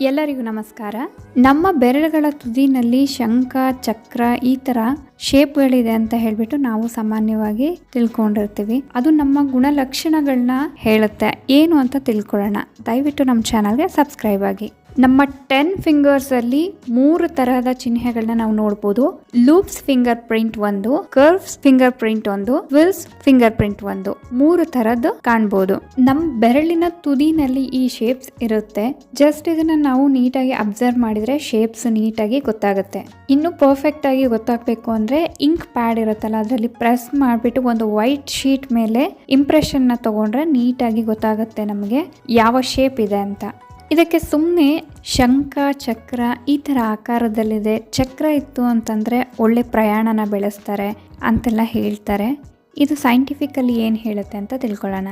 ಎಲ್ಲರಿಗೂ ನಮಸ್ಕಾರ. ನಮ್ಮ ಬೆರಳುಗಳ ತುದಿನಲ್ಲಿ ಶಂಖ, ಚಕ್ರ ಈ ತರ ಶೇಪ್ಗಳಿದೆ ಅಂತ ಹೇಳ್ಬಿಟ್ಟು ನಾವು ಸಾಮಾನ್ಯವಾಗಿ ತಿಳ್ಕೊಂಡಿರ್ತೀವಿ. ಅದು ನಮ್ಮ ಗುಣಲಕ್ಷಣಗಳನ್ನ ಹೇಳುತ್ತೆ. ಏನು ಅಂತ ತಿಳ್ಕೊಳ್ಳೋಣ. ದಯವಿಟ್ಟು ನಮ್ಮ ಚಾನಲ್ಗೆ ಸಬ್ಸ್ಕ್ರೈಬ್ ಆಗಿ. ನಮ್ಮ ಟೆನ್ ಫಿಂಗರ್ಸ್ ಅಲ್ಲಿ ಮೂರು ತರಹದ ಚಿಹ್ನೆಗಳನ್ನ ನಾವು ನೋಡ್ಬೋದು. ಲೂಪ್ಸ್ ಫಿಂಗರ್ ಪ್ರಿಂಟ್ ಒಂದು ಕರ್ವ್ಸ್ ಫಿಂಗರ್ ಪ್ರಿಂಟ್ ಒಂದು ವಿಲ್ಸ್ ಫಿಂಗರ್ ಪ್ರಿಂಟ್ ಒಂದು. ಮೂರು ತರದ್ದು ಕಾಣ್ಬೋದು. ನಮ್ಮ ಬೆರಳಿನ ತುದಿನಲ್ಲಿ ಈ ಶೇಪ್ಸ್ ಇರುತ್ತೆ. ಜಸ್ಟ್ ಇದನ್ನ ನಾವು ನೀಟಾಗಿ ಅಬ್ಸರ್ವ್ ಮಾಡಿದ್ರೆ ಶೇಪ್ಸ್ ನೀಟಾಗಿ ಗೊತ್ತಾಗುತ್ತೆ. ಇನ್ನು ಪರ್ಫೆಕ್ಟ್ ಆಗಿ ಗೊತ್ತಾಗಬೇಕು ಅಂದ್ರೆ ಇಂಕ್ ಪ್ಯಾಡ್ ಇರುತ್ತಲ್ಲ, ಅದರಲ್ಲಿ ಪ್ರೆಸ್ ಮಾಡಿಬಿಟ್ಟು ಒಂದು ವೈಟ್ ಶೀಟ್ ಮೇಲೆ ಇಂಪ್ರೆಷನ್ನ ತಗೊಂಡ್ರೆ ನೀಟಾಗಿ ಗೊತ್ತಾಗುತ್ತೆ ನಮಗೆ ಯಾವ ಶೇಪ್ ಇದೆ ಅಂತ. ಇದಕ್ಕೆ ಸುಮ್ಮನೆ ಶಂಖ, ಚಕ್ರ ಈ ಥರ ಆಕಾರದಲ್ಲಿದೆ. ಚಕ್ರ ಇತ್ತು ಅಂತಂದರೆ ಒಳ್ಳೆ ಪ್ರಯಾಣನ ಬೆಳೆಸ್ತಾರೆ ಅಂತೆಲ್ಲ ಹೇಳ್ತಾರೆ. ಇದು ಸೈಂಟಿಫಿಕಲಿ ಏನು ಹೇಳುತ್ತೆ ಅಂತ ತಿಳ್ಕೊಳ್ಳೋಣ.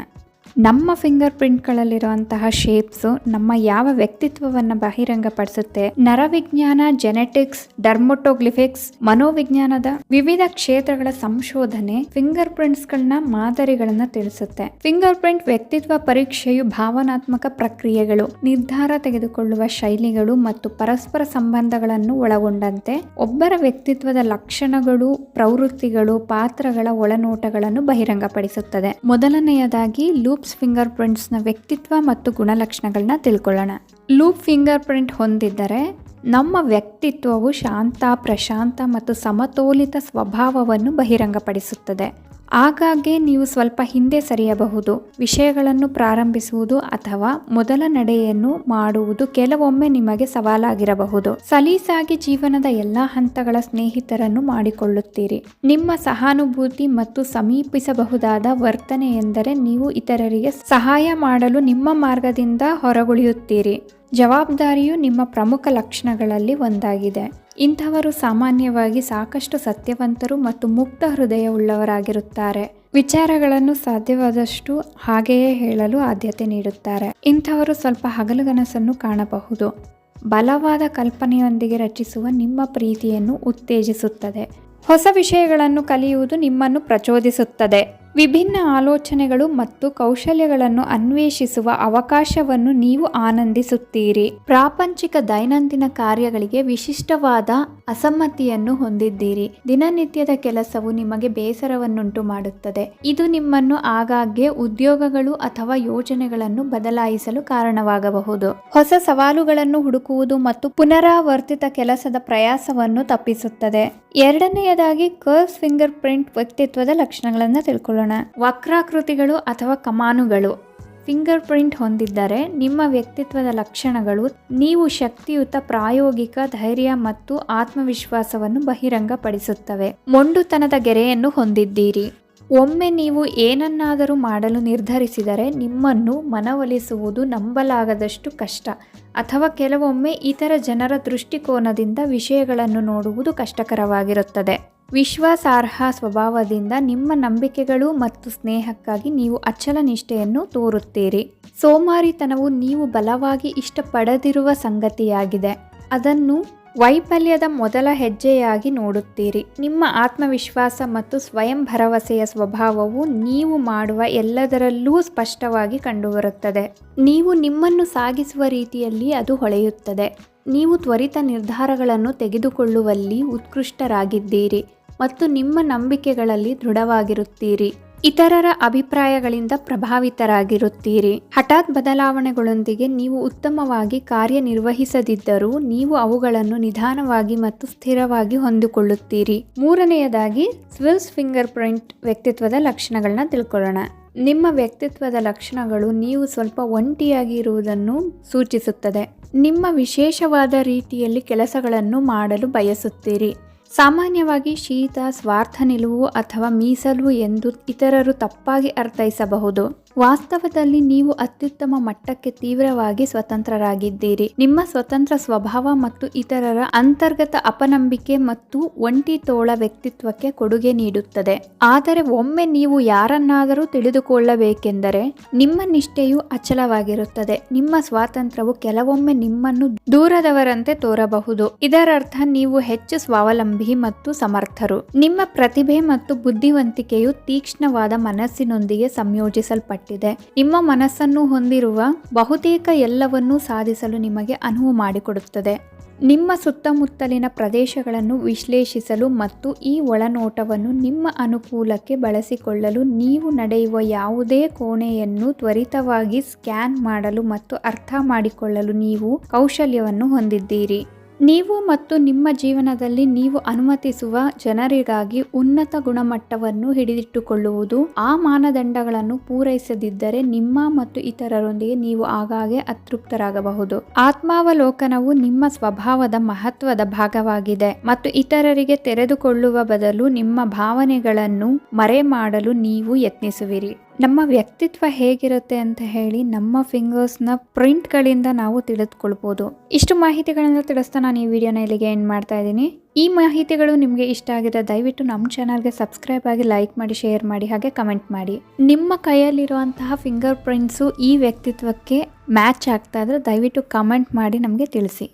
ನಮ್ಮ ಫಿಂಗರ್ ಪ್ರಿಂಟ್ಗಳಲ್ಲಿರುವಂತಹ ಶೇಪ್ಸ್ ನಮ್ಮ ಯಾವ ವ್ಯಕ್ತಿತ್ವವನ್ನು ಬಹಿರಂಗಪಡಿಸುತ್ತೆ? ನರವಿಜ್ಞಾನ ಜೆನೆಟಿಕ್ಸ್ ಡರ್ಮೊಟೋಗ್ಲಿಫಿಕ್ಸ್ ಮನೋವಿಜ್ಞಾನದ ವಿವಿಧ ಕ್ಷೇತ್ರಗಳ ಸಂಶೋಧನೆ ಫಿಂಗರ್ ಪ್ರಿಂಟ್ಸ್ಗಳನ್ನ ಮಾದರಿಗಳನ್ನ ತಿಳಿಸುತ್ತೆ. ಫಿಂಗರ್ ಪ್ರಿಂಟ್ ವ್ಯಕ್ತಿತ್ವ ಪರೀಕ್ಷೆಯು ಭಾವನಾತ್ಮಕ ಪ್ರಕ್ರಿಯೆಗಳು, ನಿರ್ಧಾರ ತೆಗೆದುಕೊಳ್ಳುವ ಶೈಲಿಗಳು ಮತ್ತು ಪರಸ್ಪರ ಸಂಬಂಧಗಳನ್ನು ಒಳಗೊಂಡಂತೆ ಒಬ್ಬರ ವ್ಯಕ್ತಿತ್ವದ ಲಕ್ಷಣಗಳು, ಪ್ರವೃತ್ತಿಗಳು, ಪಾತ್ರಗಳ ಒಳನೋಟಗಳನ್ನು ಬಹಿರಂಗಪಡಿಸುತ್ತದೆ. ಮೊದಲನೆಯದಾಗಿ ಲೂಪ್ಸ್ ಫಿಂಗರ್ ಪ್ರಿಂಟ್ಸ್ನ ವ್ಯಕ್ತಿತ್ವ ಮತ್ತು ಗುಣಲಕ್ಷಣಗಳನ್ನ ತಿಳ್ಕೊಳ್ಳೋಣ. ಲೂಪ್ ಫಿಂಗರ್ ಪ್ರಿಂಟ್ ಹೊಂದಿದ್ದರೆ ನಮ್ಮ ವ್ಯಕ್ತಿತ್ವವು ಶಾಂತ, ಪ್ರಶಾಂತ ಮತ್ತು ಸಮತೋಲಿತ ಸ್ವಭಾವವನ್ನು ಬಹಿರಂಗಪಡಿಸುತ್ತದೆ. ಆಗಾಗ್ಗೆ ನೀವು ಸ್ವಲ್ಪ ಹಿಂದೆ ಸರಿಯಬಹುದು. ವಿಷಯಗಳನ್ನು ಪ್ರಾರಂಭಿಸುವುದು ಅಥವಾ ಮೊದಲ ನಡೆಯನ್ನು ಮಾಡುವುದು ಕೆಲವೊಮ್ಮೆ ನಿಮಗೆ ಸವಾಲಾಗಿರಬಹುದು. ಸಲೀಸಾಗಿ ಜೀವನದ ಎಲ್ಲಾ ಹಂತಗಳ ಸ್ನೇಹಿತರನ್ನು ಮಾಡಿಕೊಳ್ಳುತ್ತೀರಿ. ನಿಮ್ಮ ಸಹಾನುಭೂತಿ ಮತ್ತು ಸಮೀಪಿಸಬಹುದಾದ ವರ್ತನೆ ಎಂದರೆ ನೀವು ಇತರರಿಗೆ ಸಹಾಯ ಮಾಡಲು ನಿಮ್ಮ ಮಾರ್ಗದಿಂದ ಹೊರಗುಳಿಯುತ್ತೀರಿ. ಜವಾಬ್ದಾರಿಯು ನಿಮ್ಮ ಪ್ರಮುಖ ಲಕ್ಷಣಗಳಲ್ಲಿ ಒಂದಾಗಿದೆ. ಇಂಥವರು ಸಾಮಾನ್ಯವಾಗಿ ಸಾಕಷ್ಟು ಸತ್ಯವಂತರು ಮತ್ತು ಮುಕ್ತ ಹೃದಯವುಳ್ಳವರಾಗಿರುತ್ತಾರೆ. ವಿಚಾರಗಳನ್ನು ಸಾಧ್ಯವಾದಷ್ಟು ಹಾಗೆಯೇ ಹೇಳಲು ಆದ್ಯತೆ ನೀಡುತ್ತಾರೆ. ಇಂಥವರು ಸ್ವಲ್ಪ ಹಗಲುಗನಸನ್ನು ಕಾಣಬಹುದು. ಬಲವಾದ ಕಲ್ಪನೆಯೊಂದಿಗೆ ರಚಿಸುವ ನಿಮ್ಮ ಪ್ರೀತಿಯನ್ನು ಉತ್ತೇಜಿಸುತ್ತದೆ. ಹೊಸ ವಿಷಯಗಳನ್ನು ಕಲಿಯುವುದು ನಿಮ್ಮನ್ನು ಪ್ರಚೋದಿಸುತ್ತದೆ. ವಿಭಿನ್ನ ಆಲೋಚನೆಗಳು ಮತ್ತು ಕೌಶಲ್ಯಗಳನ್ನು ಅನ್ವೇಷಿಸುವ ಅವಕಾಶವನ್ನು ನೀವು ಆನಂದಿಸುತ್ತೀರಿ. ಪ್ರಾಪಂಚಿಕ ದೈನಂದಿನ ಕಾರ್ಯಗಳಿಗೆ ವಿಶಿಷ್ಟವಾದ ಅಸಮ್ಮತಿಯನ್ನು ಹೊಂದಿದ್ದೀರಿ. ದಿನನಿತ್ಯದ ಕೆಲಸವು ನಿಮಗೆ ಬೇಸರವನ್ನುಂಟು ಮಾಡುತ್ತದೆ. ಇದು ನಿಮ್ಮನ್ನು ಆಗಾಗ್ಗೆ ಉದ್ಯೋಗಗಳು ಅಥವಾ ಯೋಜನೆಗಳನ್ನು ಬದಲಾಯಿಸಲು ಕಾರಣವಾಗಬಹುದು. ಹೊಸ ಸವಾಲುಗಳನ್ನು ಹುಡುಕುವುದು ಮತ್ತು ಪುನರಾವರ್ತಿತ ಕೆಲಸದ ಪ್ರಯಾಸವನ್ನು ತಪ್ಪಿಸುತ್ತದೆ. ಎರಡನೆಯದಾಗಿ ಕರ್ಸ್ ಫಿಂಗರ್ ಪ್ರಿಂಟ್ ವ್ಯಕ್ತಿತ್ವದ ಲಕ್ಷಣಗಳನ್ನು ತಿಳ್ಕೊಳ್ಳೋಣ. ವಕ್ರಾಕೃತಿಗಳು ಅಥವಾ ಕಮಾನುಗಳು. ಫಿಂಗರ್ ಪ್ರಿಂಟ್ ಹೊಂದಿದ್ದರೆ ನಿಮ್ಮ ವ್ಯಕ್ತಿತ್ವದ ಲಕ್ಷಣಗಳು, ನೀವು ಶಕ್ತಿಯುತ ಪ್ರಾಯೋಗಿಕ ಧೈರ್ಯ ಮತ್ತು ಆತ್ಮವಿಶ್ವಾಸವನ್ನು ಬಹಿರಂಗಪಡಿಸುತ್ತವೆ. ಮೊಂಡುತನದ ಗೆರೆಯನ್ನು ಹೊಂದಿದ್ದೀರಿ. ಒಮ್ಮೆ ನೀವು ಏನನ್ನಾದರೂ ಮಾಡಲು ನಿರ್ಧರಿಸಿದರೆ ನಿಮ್ಮನ್ನು ಮನವೊಲಿಸುವುದು ನಂಬಲಾಗದಷ್ಟು ಕಷ್ಟ. ಅಥವಾ ಕೆಲವೊಮ್ಮೆ ಇತರ ಜನರ ದೃಷ್ಟಿಕೋನದಿಂದ ವಿಷಯಗಳನ್ನು ನೋಡುವುದು ಕಷ್ಟಕರವಾಗಿರುತ್ತದೆ. ವಿಶ್ವಾಸಾರ್ಹ ಸ್ವಭಾವದಿಂದ ನಿಮ್ಮ ನಂಬಿಕೆಗಳು ಮತ್ತು ಸ್ನೇಹಕ್ಕಾಗಿ ನೀವು ಅಚಲ ನಿಷ್ಠೆಯನ್ನು ತೋರುತ್ತೀರಿ. ಸೋಮಾರಿತನವು ನೀವು ಬಲವಾಗಿ ಇಷ್ಟಪಡದಿರುವ ಸಂಗತಿಯಾಗಿದೆ. ಅದನ್ನು ವೈಫಲ್ಯದ ಮೊದಲ ಹೆಜ್ಜೆಯಾಗಿ ನೋಡುತ್ತೀರಿ. ನಿಮ್ಮ ಆತ್ಮವಿಶ್ವಾಸ ಮತ್ತು ಸ್ವಯಂ ಭರವಸೆಯ ಸ್ವಭಾವವು ನೀವು ಮಾಡುವ ಎಲ್ಲದರಲ್ಲೂ ಸ್ಪಷ್ಟವಾಗಿ ಕಂಡುಬರುತ್ತದೆ. ನೀವು ನಿಮ್ಮನ್ನು ಸಾಗಿಸುವ ರೀತಿಯಲ್ಲಿ ಅದು ಹೊಳೆಯುತ್ತದೆ. ನೀವು ತ್ವರಿತ ನಿರ್ಧಾರಗಳನ್ನು ತೆಗೆದುಕೊಳ್ಳುವಲ್ಲಿ ಉತ್ಕೃಷ್ಟರಾಗಿದ್ದೀರಿ. ಮತ್ತು ನಿಮ್ಮ ನಂಬಿಕೆಗಳಲ್ಲಿ ದೃಢವಾಗಿರುತ್ತೀರಿ. ಇತರರ ಅಭಿಪ್ರಾಯಗಳಿಂದ ಪ್ರಭಾವಿತರಾಗಿರುತ್ತೀರಿ. ಹಠಾತ್ ಬದಲಾವಣೆಗಳೊಂದಿಗೆ ನೀವು ಉತ್ತಮವಾಗಿ ಕಾರ್ಯನಿರ್ವಹಿಸದಿದ್ದರೂ ನೀವು ಅವುಗಳನ್ನು ನಿಧಾನವಾಗಿ ಮತ್ತು ಸ್ಥಿರವಾಗಿ ಹೊಂದಿಕೊಳ್ಳುತ್ತೀರಿ. ಮೂರನೆಯದಾಗಿ ಸ್ವಿಲ್ಸ್ ಫಿಂಗರ್ ಪ್ರಿಂಟ್ ವ್ಯಕ್ತಿತ್ವದ ಲಕ್ಷಣಗಳನ್ನ ತಿಳ್ಕೊಳ್ಳೋಣ. ನಿಮ್ಮ ವ್ಯಕ್ತಿತ್ವದ ಲಕ್ಷಣಗಳು ನೀವು ಸ್ವಲ್ಪ ಒಂಟಿಯಾಗಿ ಇರುವುದನ್ನು ಸೂಚಿಸುತ್ತದೆ. ನಿಮ್ಮ ವಿಶೇಷವಾದ ರೀತಿಯಲ್ಲಿ ಕೆಲಸಗಳನ್ನು ಮಾಡಲು ಬಯಸುತ್ತೀರಿ. ಸಾಮಾನ್ಯವಾಗಿ ಶೀತ ಸ್ವಾರ್ಥ ನಿಲುವು ಅಥವಾ ಮೀಸಲು ಎಂದು ಇತರರು ತಪ್ಪಾಗಿ ಅರ್ಥೈಸಬಹುದು. ವಾಸ್ತವದಲ್ಲಿ ನೀವು ಅತ್ಯುತ್ತಮ ಮಟ್ಟಕ್ಕೆ ತೀವ್ರವಾಗಿ ಸ್ವತಂತ್ರರಾಗಿದ್ದೀರಿ. ನಿಮ್ಮ ಸ್ವತಂತ್ರ ಸ್ವಭಾವ ಮತ್ತು ಇತರರ ಅಂತರ್ಗತ ಅಪನಂಬಿಕೆ ಮತ್ತು ಒಂಟಿ ತೋಳ ವ್ಯಕ್ತಿತ್ವಕ್ಕೆ ಕೊಡುಗೆ ನೀಡುತ್ತದೆ. ಆದರೆ ಒಮ್ಮೆ ನೀವು ಯಾರನ್ನಾದರೂ ತಿಳಿದುಕೊಳ್ಳಬೇಕೆಂದರೆ ನಿಮ್ಮ ನಿಷ್ಠೆಯು ಅಚಲವಾಗಿರುತ್ತದೆ. ನಿಮ್ಮ ಸ್ವಾತಂತ್ರ್ಯವು ಕೆಲವೊಮ್ಮೆ ನಿಮ್ಮನ್ನು ದೂರದವರಂತೆ ತೋರಬಹುದು. ಇದರರ್ಥ ನೀವು ಹೆಚ್ಚು ಸ್ವಾವಲಂಬಿ ಮತ್ತು ಸಮರ್ಥರು. ನಿಮ್ಮ ಪ್ರತಿಭೆ ಮತ್ತು ಬುದ್ಧಿವಂತಿಕೆಯು ತೀಕ್ಷ್ಣವಾದ ಮನಸ್ಸಿನೊಂದಿಗೆ ಸಂಯೋಜಿಸಲ್ಪಟ್ಟಿದೆ. ಮಾಡಲ್ಪಟ್ಟಿದೆ ನಿಮ್ಮ ಮನಸ್ಸನ್ನು ಹೊಂದಿರುವ ಬಹುತೇಕ ಎಲ್ಲವನ್ನೂ ಸಾಧಿಸಲು ನಿಮಗೆ ಅನುವು ಮಾಡಿಕೊಡುತ್ತದೆ. ನಿಮ್ಮ ಸುತ್ತಮುತ್ತಲಿನ ಪ್ರದೇಶಗಳನ್ನು ವಿಶ್ಲೇಷಿಸಲು ಮತ್ತು ಈ ಒಳನೋಟವನ್ನು ನಿಮ್ಮ ಅನುಕೂಲಕ್ಕೆ ಬಳಸಿಕೊಳ್ಳಲು ನೀವು ನಡೆಯುವ ಯಾವುದೇ ಕೋಣೆಯನ್ನು ತ್ವರಿತವಾಗಿ ಸ್ಕ್ಯಾನ್ ಮಾಡಲು ಮತ್ತು ಅರ್ಥ ಮಾಡಿಕೊಳ್ಳಲು ನೀವು ಕೌಶಲ್ಯವನ್ನು ಹೊಂದಿದ್ದೀರಿ. ನೀವು ಮತ್ತು ನಿಮ್ಮ ಜೀವನದಲ್ಲಿ ನೀವು ಅನುಮತಿಸುವ ಜನರಿಗಾಗಿ ಉನ್ನತ ಗುಣಮಟ್ಟವನ್ನು ಹಿಡಿದಿಟ್ಟುಕೊಳ್ಳುವುದು, ಆ ಮಾನದಂಡಗಳನ್ನು ಪೂರೈಸದಿದ್ದರೆ ನಿಮ್ಮ ಮತ್ತು ಇತರರೊಂದಿಗೆ ನೀವು ಆಗಾಗ್ಗೆ ಅತೃಪ್ತರಾಗಬಹುದು. ಆತ್ಮಾವಲೋಕನವು ನಿಮ್ಮ ಸ್ವಭಾವದ ಮಹತ್ವದ ಭಾಗವಾಗಿದೆ ಮತ್ತು ಇತರರಿಗೆ ತೆರೆದುಕೊಳ್ಳುವ ಬದಲು ನಿಮ್ಮ ಭಾವನೆಗಳನ್ನು ಮರೆಮಾಡಲು ನೀವು ಯತ್ನಿಸುವಿರಿ. ನಮ್ಮ ವ್ಯಕ್ತಿತ್ವ ಹೇಗಿರುತ್ತೆ ಅಂತ ಹೇಳಿ ನಮ್ಮ ಫಿಂಗರ್ಸ್ನ ಪ್ರಿಂಟ್ಗಳಿಂದ ನಾವು ತಿಳಿದುಕೊಳ್ಬೋದು. ಇಷ್ಟು ಮಾಹಿತಿಗಳನ್ನು ತಿಳಿಸ್ತಾ ನಾನು ಈ ವಿಡಿಯೋನ ಇಲ್ಲಿಗೆ ಎಂಡ್ ಮಾಡ್ತಾ ಇದ್ದೀನಿ. ಈ ಮಾಹಿತಿಗಳು ನಿಮಗೆ ಇಷ್ಟ ಆಗಿದೆ ದಯವಿಟ್ಟು ನಮ್ಮ ಚಾನಲ್ಗೆ ಸಬ್ಸ್ಕ್ರೈಬ್ ಆಗಿ ಲೈಕ್ ಮಾಡಿ ಶೇರ್ ಮಾಡಿ, ಹಾಗೆ ಕಮೆಂಟ್ ಮಾಡಿ. ನಿಮ್ಮ ಕೈಯಲ್ಲಿರುವಂತಹ ಫಿಂಗರ್ ಪ್ರಿಂಟ್ಸು ಈ ವ್ಯಕ್ತಿತ್ವಕ್ಕೆ ಮ್ಯಾಚ್ ಆಗ್ತಾ ಇದ್ರೆ ದಯವಿಟ್ಟು ಕಮೆಂಟ್ ಮಾಡಿ ನಮಗೆ ತಿಳಿಸಿ.